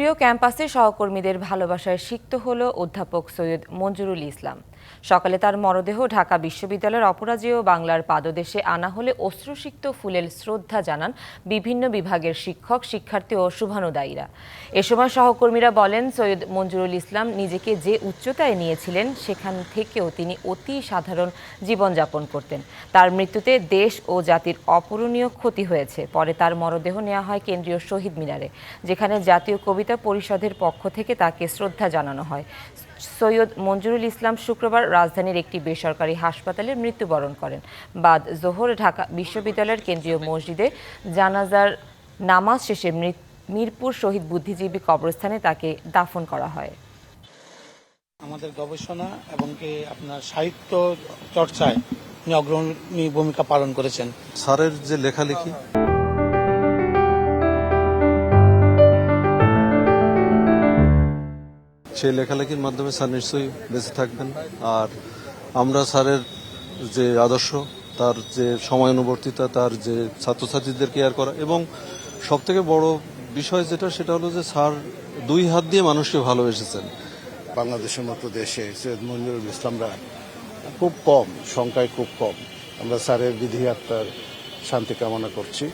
প্রিয় ক্যাম্পাসে সহকর্মীদের ভালোবাসায় সিক্ত হল অধ্যাপক সৈয়দ মঞ্জুরুল ইসলাম। সকালে তার মরদেহ ঢাকা বিশ্ববিদ্যালয়ের অপরাজেয় বাংলার পাদদেশে আনা হলে অশ্রুসিক্ত ফুলের শ্রদ্ধা জানান বিভিন্ন বিভাগের শিক্ষক, শিক্ষার্থী ও শুভানুদায়ীরা। এ সময় সহকর্মীরা বলেন, সৈয়দ মঞ্জুরুল ইসলাম নিজেকে যে উচ্চতায় নিয়েছিলেন, সেখান থেকেও তিনি অতি সাধারণ জীবনযাপন করতেন। তার মৃত্যুতে দেশ ও জাতির অপূরণীয় ক্ষতি হয়েছে। পরে তার মরদেহ নেওয়া হয় কেন্দ্রীয় শহীদ মিনারে, যেখানে জাতীয় কবিতা পরিষদের পক্ষ থেকে তাকে শ্রদ্ধা জানানো হয়। সৈয়দ মঞ্জুরুল ইসলাম শুক্রবার রাজধানীর একটি বেসরকারি হাসপাতালে মৃত্যুবরণ করেন। বাদ জোহর ঢাকা বিশ্ববিদ্যালয়ের কেন্দ্রীয় মসজিদে জানাজার নামাজ শেষে মিরপুর শহীদ বুদ্ধিজীবী কবরস্থানে তাকে দাফন করা হয়। আমাদের গবেষণা এবং কি আপনার সাহিত্য চর্চায় অগ্রণী ভূমিকা পালন করেছেন। স্যারের যে লেখালেখি সেই লেখালেখির মাধ্যমে স্যার নিশ্চয়ই বেঁচে থাকবেন। আর আমরা স্যারের যে আদর্শ, তার যে সময়ানুবর্তিতা তার যে ছাত্রছাত্রীদের কেয়ার করা এবং সব থেকে বড় বিষয় যেটা, সেটা হলো যে স্যার দুই হাত দিয়ে মানুষকে ভালোবেসেছেন। বাংলাদেশের মতো দেশে সৈয়দ মঞ্জুরুল ইসলামরা খুব কম, সংখ্যায় খুব কম। আমরা স্যারের বিধি আত্মার শান্তি কামনা করছি।